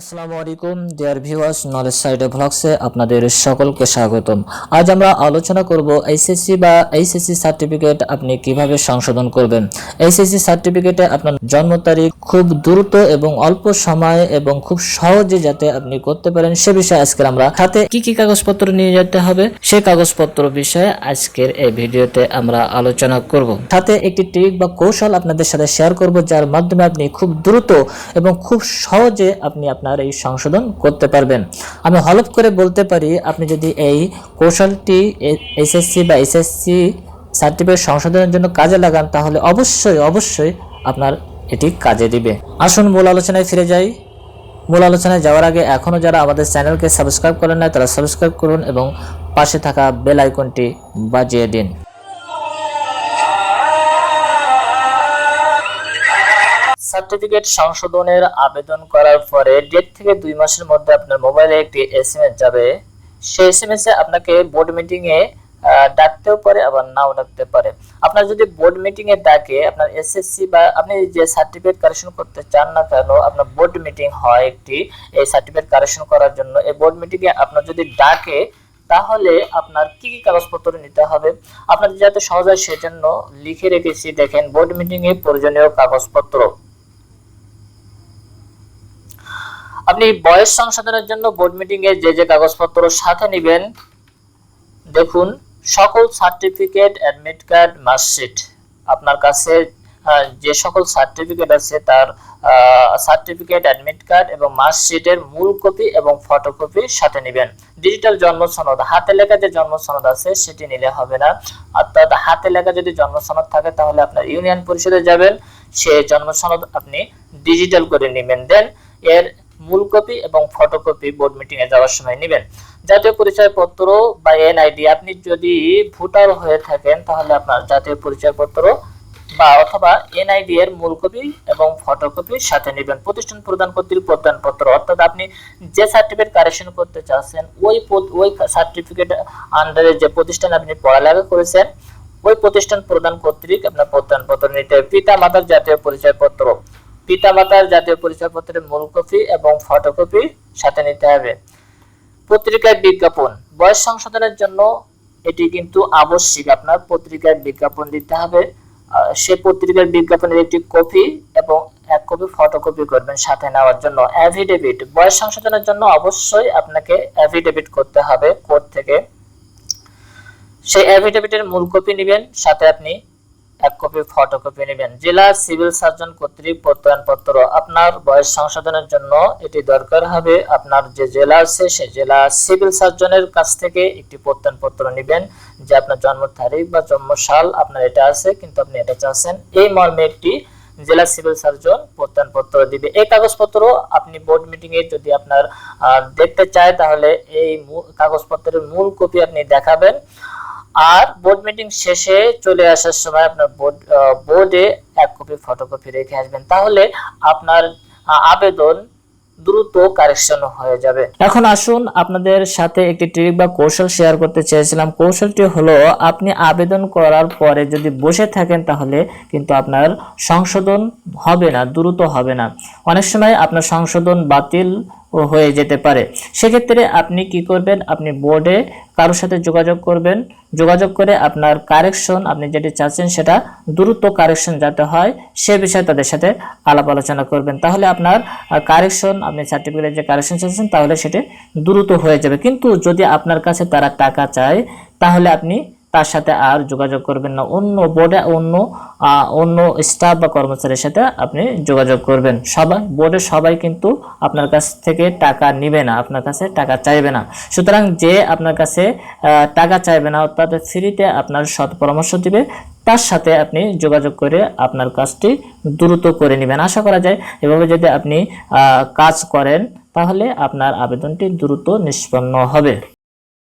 আসসালামু আলাইকুম dear viewers knowledge আপনাদের সকলকে স্বাগতম। আজ আমরা আলোচনা করব এইচএসসি বা এইচএসসি সার্টিফিকেট আপনি কীভাবে সংশোধন করবেন। এইচএসসি সার্টিফিকেটে আপনার জন্ম তারিখ খুব দ্রুত এবং অল্প সময়ে এবং খুব সহজে যাতে আপনি করতে পারেন, সে বিষয়ে আজকে আমরা সাথে কি কি কাগজপত্র নিয়ে যেতে হবে সেই কাগজপত্র বিষয়ে আজকের এই ভিডিওতে আমরা আলোচনা করব। সাথে একটি ট্রিক বা কৌশল আপনাদের সাথে শেয়ার করব, যার মাধ্যমে আপনি খুব দ্রুত এবং খুব সহজে আপনি আপনার এই সংশোধন করতে পারবেন। আমি হলফ করে বলতে পারি, আপনি যদি এই কৌশলটি এসএসসি বা এসএসসি সার্টিফিকেট সংশোধনের জন্য কাজে লাগান, তাহলে অবশ্যই অবশ্যই আপনার এটি কাজে দিবে। আসুন মূল আলোচনায় ফিরে যাই। মূল আলোচনায় যাওয়ার আগে এখনও যারা আমাদের চ্যানেলকে সাবস্ক্রাইব করেন না তারা সাবস্ক্রাইব করুন এবং পাশে থাকা বেল আইকনটি বাজিয়ে দিন। সার্টিফিকেট সংশোধনের আবেদন করার পরে ডেট থেকে দুই মাসের মধ্যে আপনার মোবাইলে একটি এসএমএস যাবে। সেই এসএমএস এ আপনাকে বোর্ড মিটিং এ ডাকতেও পারে, আবার নাও ডাকতে পারে। আপনার যদি বোর্ড মিটিং এ ডাকে, আপনার এসএসসি বা আপনি যে সার্টিফিকেট কারেকশন করতে চান না কেন, আপনার বোর্ড মিটিং হয় একটি। এই সার্টিফিকেট কারেকশন করার জন্য এই বোর্ড মিটিং এ আপনার যদি ডাকে, তাহলে আপনার কি কি কাগজপত্র নিতে হবে? আপনার যাতে সহজ হয়, সেজন্য লিখে রেখেছি, দেখেন বোর্ড মিটিং এ প্রয়োজনীয় কাগজপত্র। আপনি বয়স সংশোধনের জন্য বোর্ড মিটিং এ যে যে কাগজপত্র সাথে নেবেন, দেখুন, সকল সার্টিফিকেট অ্যাডমিট কার্ড মার্কশিট আপনার কাছে যে সকল সার্টিফিকেট আছে, তার সার্টিফিকেট অ্যাডমিট কার্ড এবং মার্কশিটের মূল কপি এবং ফটোকপি সাথে নেবেন। ডিজিটাল জন্ম সনদ, হাতে লেখা যে জন্ম সনদ আছে, সেটি নিলে হবে না। অর্থাৎ হাতে লেখা যদি জন্ম সনদ থাকে, তাহলে আপনার ইউনিয়ন পরিষদে যাবেন। সে জন্ম সনদ আপনি ডিজিটাল করে নেবেন। দেন এর মূল কপি এবং ফটোকপি বোর্ড মিটিং এ যাওয়ার সময় নেবেন। জাতীয় পরিচয়পত্র বা এনআইডি, আপনি যদি ভোটার হয়ে থাকেন, তাহলে আপনার জাতীয় পরিচয়পত্র বা অথবা এনআইডি এর মূল কপি এবং ফটোকপি সাথে নেবেন। প্রতিষ্ঠান প্রদান কর্তৃক প্রত্যয়নপত্র, অর্থাৎ আপনি যে সার্টিফিকেট কারেকশন করতে চাচ্ছেন, ওই ওই সার্টিফিকেট আন্ডারে যে প্রতিষ্ঠান আপনি পড়ালেখা করেছেন, ওই প্রতিষ্ঠান প্রদান কর্তৃক আপনার প্রত্যয়নপত্র নিতে পিতা মাতার জাতীয় পরিচয়পত্র পিতামাতার জাতীয় পরিচয়পত্রের মূল কপি এবং ফটোকপি সাথে নিতে হবে। পত্রিকায় বিজ্ঞাপন। বয়স সংশোধনের জন্য এটি কিন্তু আবশ্যিক। আপনার পত্রিকায় বিজ্ঞাপন দিতে হবে। সে পত্রিকার বিজ্ঞাপনের একটি কপি এবং এক কপি ফটোকপি করবেন সাথে নেওয়ার জন্য। অ্যাফিডেভিট বয়স সংশোধনের জন্য অবশ্যই আপনাকে অ্যাফিডেভিট করতে হবে কোর্ট থেকে। সেই অ্যাফিডেভিটের মূল কপি নেবেন, সাথে আপনি এক কপি ফটোকপি নেবেন। জেলা সিভিল সার্জন কর্তৃক প্রত্যয়নপত্র। আপনার বয়স সংশোধনের জন্য এটি দরকার হবে আপনার যে জেলা আছে, সে জেলা সিভিল সার্জনের কাছ থেকে একটি প্রত্যয়নপত্র নেবেন যে আপনার জন্ম তারিখ বা জন্ম সাল আপনার এটা আছে, কিন্তু আপনি এটা চাচ্ছেন। এই মর্মে একটি জেলা সিভিল সার্জন প্রত্যয়নপত্র দিবে। এই কাগজপত্র আপনি বোর্ড মিটিং এ যদি আপনার দেখতে চায়, তাহলে এই কাগজপত্রের মূল কপি আপনি দেখাবেন। আর বোর্ড মিটিং শেষে চলে আসার সময় আপনার বোর্ড বোর্ডে এক কপি ফটোকপি রেখে আসবেন। তাহলে আপনার আবেদন দ্রুত কারেকশন হয়ে যাবে। এখন আসুন আপনাদের সাথে একটি ট্রিক বা কৌশল শেয়ার করতে চেয়েছিলাম। কৌশলটি হলো, আপনি আবেদন করার পরে যদি বসে থাকেন তাহলে কিন্তু আপনার সংশোধন হবে না, দ্রুত হবে না। অনেক সময় আপনার সংশোধন বাতিল হয়ে যেতে পারে। সেক্ষেত্রে আপনি কি করবেন? আপনি বোর্ডে কারোর সাথে যোগাযোগ করবেন। যোগাযোগ করে আপনার কারেকশন আপনি যেটি চাচ্ছেন সেটা দ্রুত কারেকশন যাতে হয়, সে বিষয়ে তাদের সাথে আলাপ আলোচনা করবেন। তাহলে আপনার কারেকশন আপনি সার্টিফিকেটের যে কারেকশন চাচ্ছেন, তাহলে সেটি দ্রুত হয়ে যাবে। কিন্তু যদি আপনার কাছে তারা টাকা চায়, তাহলে আপনি তার সাথে আর যোগাযোগ করবেন না। অন্য বোর্ডে অন্য অন্য স্টাফ বা কর্মচারীর সাথে আপনি যোগাযোগ করবেন। সবাই, বোর্ডের সবাই কিন্তু আপনার কাছ থেকে টাকা নিবে না, আপনার কাছে টাকা চাইবে না। সুতরাং যে আপনার কাছে টাকা চাইবে না, অর্থাৎ ফ্রিতে আপনার সৎ পরামর্শ দিবে, তার সাথে আপনি যোগাযোগ করে আপনার কাজটি দ্রুত করে নেবেন। আশা করা যায়, এভাবে যদি আপনি কাজ করেন, তাহলে আপনার আবেদনটি দ্রুত নিষ্পন্ন হবে।